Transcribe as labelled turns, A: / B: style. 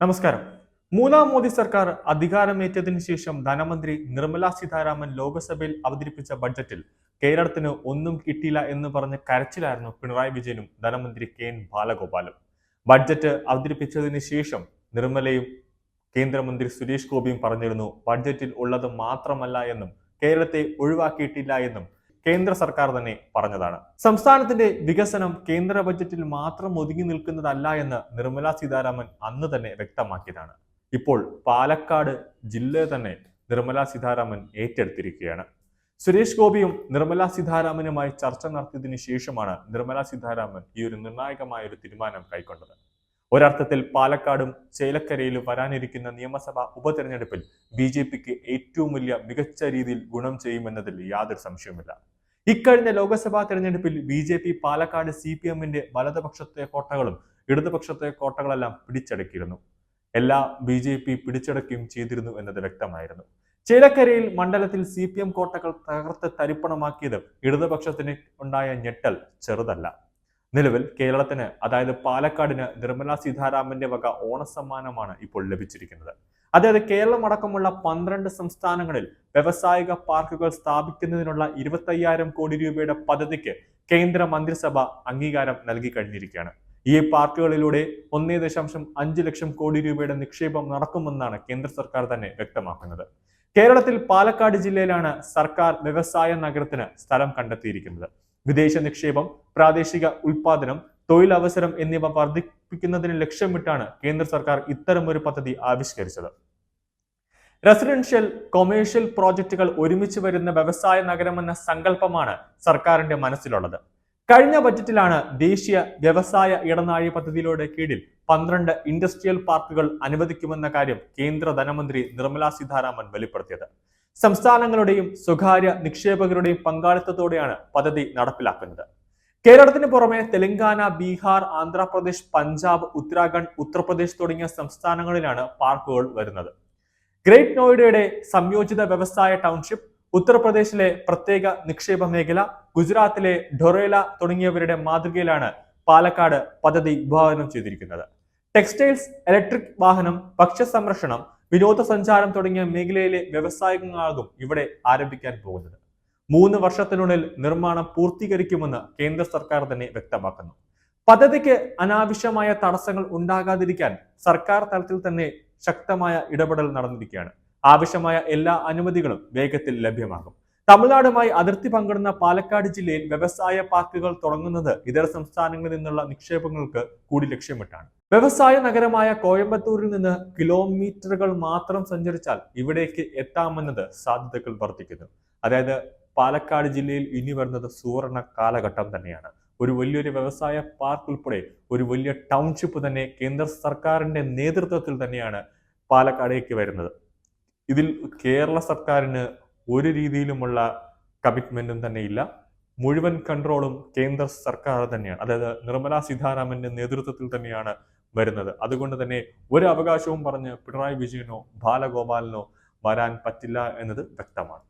A: നമസ്കാരം. മൂന്നാം മോദി സർക്കാർ അധികാരമേറ്റതിന് ശേഷം ധനമന്ത്രി നിർമ്മല സീതാരാമൻ ലോക്സഭയിൽ അവതരിപ്പിച്ച ബഡ്ജറ്റിൽ കേരളത്തിന് ഒന്നും കിട്ടിയില്ല എന്ന് പറഞ്ഞ് കരച്ചിലായിരുന്നു പിണറായി വിജയനും ധനമന്ത്രി കെ എൻ ബാലഗോപാലും. ബഡ്ജറ്റ് അവതരിപ്പിച്ചതിന് ശേഷം നിർമ്മലയും കേന്ദ്രമന്ത്രി സുരേഷ് ഗോപിയും പറഞ്ഞിരുന്നു ബഡ്ജറ്റിൽ ഉള്ളത് മാത്രമല്ല എന്നും കേരളത്തെ ഒഴിവാക്കിയിട്ടില്ല എന്നും. കേന്ദ്ര സർക്കാർ തന്നെ പറഞ്ഞതാണ്. സംസ്ഥാനത്തിന്റെ വികസനം കേന്ദ്ര ബജറ്റിൽ മാത്രം ഒതുങ്ങി നിൽക്കുന്നതല്ല എന്ന് നിർമ്മല സീതാരാമൻ അന്ന് തന്നെ വ്യക്തമാക്കിയതാണ്. ഇപ്പോൾ പാലക്കാട് ജില്ല തന്നെ നിർമ്മല സീതാരാമൻ ഏറ്റെടുത്തിരിക്കുകയാണ്. സുരേഷ് ഗോപിയും നിർമ്മല സീതാരാമനുമായി ചർച്ച നടത്തിയതിനു ശേഷമാണ് നിർമ്മല സീതാരാമൻ ഈ ഒരു നിർണായകമായ ഒരു തീരുമാനം കൈക്കൊണ്ടത്. ഒരർത്ഥത്തിൽ പാലക്കാടും ചേലക്കരയിലും വരാനിരിക്കുന്ന നിയമസഭാ ഉപതെരഞ്ഞെടുപ്പിൽ ബി ജെ പിക്ക് ഏറ്റവും വലിയ മികച്ച രീതിയിൽ ഗുണം ചെയ്യുമെന്നതിൽ യാതൊരു സംശയവുമില്ല. ഇക്കഴിഞ്ഞ ലോക്സഭാ തെരഞ്ഞെടുപ്പിൽ B J P Palakkad C P എമ്മിന്റെ വലതുപക്ഷത്തെ കോട്ടകളും ഇടതുപക്ഷത്തെ കോട്ടകളെല്ലാം പിടിച്ചടക്കിയിരുന്നു. എല്ലാ ബി ജെ പി പിടിച്ചടക്കുകയും ചെയ്തിരുന്നു എന്നത് വ്യക്തമായിരുന്നു. ചേലക്കരയിൽ മണ്ഡലത്തിൽ സി പി എം കോട്ടകൾ തകർത്ത് തരിപ്പണമാക്കിയത് ഇടതുപക്ഷത്തിന് ഉണ്ടായ ഞെട്ടൽ ചെറുതല്ല. നിലവിൽ കേരളത്തിന് അതായത് പാലക്കാടിന് നിർമ്മല സീതാരാമന്റെ വക ഓണസമ്മാനമാണ് ഇപ്പോൾ ലഭിച്ചിരിക്കുന്നത്. അതായത് കേരളം അടക്കമുള്ള പന്ത്രണ്ട് സംസ്ഥാനങ്ങളിൽ വ്യവസായിക പാർക്കുകൾ സ്ഥാപിക്കുന്നതിനുള്ള ഇരുപത്തയ്യായിരം കോടി രൂപയുടെ പദ്ധതിക്ക് കേന്ദ്ര മന്ത്രിസഭ അംഗീകാരം നൽകി കഴിഞ്ഞിരിക്കുകയാണ്. ഈ പാർക്കുകളിലൂടെ ഒന്നേ ദശാംശം അഞ്ച് ലക്ഷം കോടി രൂപയുടെ നിക്ഷേപം നടക്കുമെന്നാണ് കേന്ദ്ര സർക്കാർ തന്നെ വ്യക്തമാക്കുന്നത്. കേരളത്തിൽ പാലക്കാട് ജില്ലയിലാണ് സർക്കാർ വ്യവസായ നഗരത്തിന് സ്ഥലം കണ്ടെത്തിയിരിക്കുന്നത്. വിദേശ നിക്ഷേപം പ്രാദേശിക ഉൽപാദനം തൊഴിലവസരം എന്നിവ വർദ്ധിപ്പിക്കുന്നതിന് ലക്ഷ്യമിട്ടാണ് കേന്ദ്ര സർക്കാർ ഇത്തരമൊരു പദ്ധതി ആവിഷ്കരിച്ചത്. റെസിഡൻഷ്യൽ കൊമേഴ്ഷ്യൽ പ്രോജക്റ്റുകൾ ഒരുമിച്ച് വരുന്ന വ്യവസായ നഗരമെന്ന സങ്കല്പമാണ് സർക്കാരിന്റെ മനസ്സിലുള്ളത്. കഴിഞ്ഞ ബജറ്റിലാണ് ദേശീയ വ്യവസായ ഇടനാഴി പദ്ധതിയിലൂടെ കീഴിൽ പന്ത്രണ്ട് ഇൻഡസ്ട്രിയൽ പാർക്കുകൾ അനുവദിക്കുമെന്ന കാര്യം കേന്ദ്ര ധനമന്ത്രി നിർമ്മല സീതാരാമൻ വെളിപ്പെടുത്തിയത്. സംസ്ഥാനങ്ങളുടെയും സ്വകാര്യ നിക്ഷേപകരുടെയും പങ്കാളിത്തത്തോടെയാണ് പദ്ധതി നടപ്പിലാക്കുന്നത്. കേരളത്തിന് പുറമെ തെലങ്കാന ബീഹാർ ആന്ധ്രാപ്രദേശ് പഞ്ചാബ് ഉത്തരാഖണ്ഡ് ഉത്തർപ്രദേശ് തുടങ്ങിയ സംസ്ഥാനങ്ങളിലാണ് പാർക്കുകൾ വരുന്നത്. ഗ്രേറ്റ് നോയിഡയുടെ സംയോജിത വ്യവസായ ടൗൺഷിപ്പ് ഉത്തർപ്രദേശിലെ പ്രത്യേക നിക്ഷേപ മേഖല ഗുജറാത്തിലെ ഡൊറേല തുടങ്ങിയവരുടെ മാതൃകയിലാണ് പാലക്കാട് പദ്ധതി വിഭാവനം ചെയ്തിരിക്കുന്നത്. ടെക്സ്റ്റൈൽസ് ഇലക്ട്രിക് വാഹനം ഭക്ഷ്യസംരക്ഷണം വിനോദസഞ്ചാരം തുടങ്ങിയ മേഖലയിലെ വ്യവസായങ്ങളാകും ഇവിടെ ആരംഭിക്കാൻ പോകുന്നത്. മൂന്ന് വർഷത്തിനുള്ളിൽ നിർമ്മാണം പൂർത്തീകരിക്കുമെന്ന് കേന്ദ്ര സർക്കാർ തന്നെ വ്യക്തമാക്കുന്നു. പദ്ധതിക്ക് അനാവശ്യമായ തടസ്സങ്ങൾ ഉണ്ടാകാതിരിക്കാൻ സർക്കാർ തലത്തിൽ തന്നെ ശക്തമായ ഇടപെടൽ നടന്നിരിക്കുകയാണ്. ആവശ്യമായ എല്ലാ അനുമതികളും വേഗത്തിൽ ലഭ്യമാകും. തമിഴ്നാടുമായി അതിർത്തി പങ്കിടുന്ന പാലക്കാട് ജില്ലയിൽ വ്യവസായ പാർക്കുകൾ തുടങ്ങുന്നത് ഇതര സംസ്ഥാനങ്ങളിൽ നിന്നുള്ള നിക്ഷേപങ്ങൾക്ക് കൂടി ലക്ഷ്യമിട്ടാണ്. വ്യവസായ നഗരമായ കോയമ്പത്തൂരിൽ നിന്ന് കിലോമീറ്ററുകൾ മാത്രം സഞ്ചരിച്ചാൽ ഇവിടേക്ക് എത്താമെന്നത് സാധ്യതകൾ വർദ്ധിക്കുന്നു. അതായത് പാലക്കാട് ജില്ലയിൽ ഇനി വരുന്നത് സുവർണ കാലഘട്ടം തന്നെയാണ്. ഒരു വലിയൊരു വ്യവസായ പാർക്ക് ഉൾപ്പെടെ ഒരു വലിയ ടൗൺഷിപ്പ് തന്നെ കേന്ദ്ര സർക്കാരിന്റെ നേതൃത്വത്തിൽ തന്നെയാണ് പാലക്കാടേക്ക് വരുന്നത്. ഇതിൽ കേരള സർക്കാരിന് ഒരു രീതിയിലുമുള്ള കമ്മിറ്റ്മെന്റും തന്നെ ഇല്ല. മുഴുവൻ കൺട്രോളും കേന്ദ്ര സർക്കാർ തന്നെയാണ്. അതായത് നിർമ്മല സീതാരാമന്റെ നേതൃത്വത്തിൽ തന്നെയാണ് വരുന്നത്. അതുകൊണ്ട് തന്നെ ഒരു അവകാശവും പറഞ്ഞ് പിണറായി വിജയനോ ബാലഗോപാലിനോ വരാൻ പറ്റില്ല എന്നത് വ്യക്തമാണ്.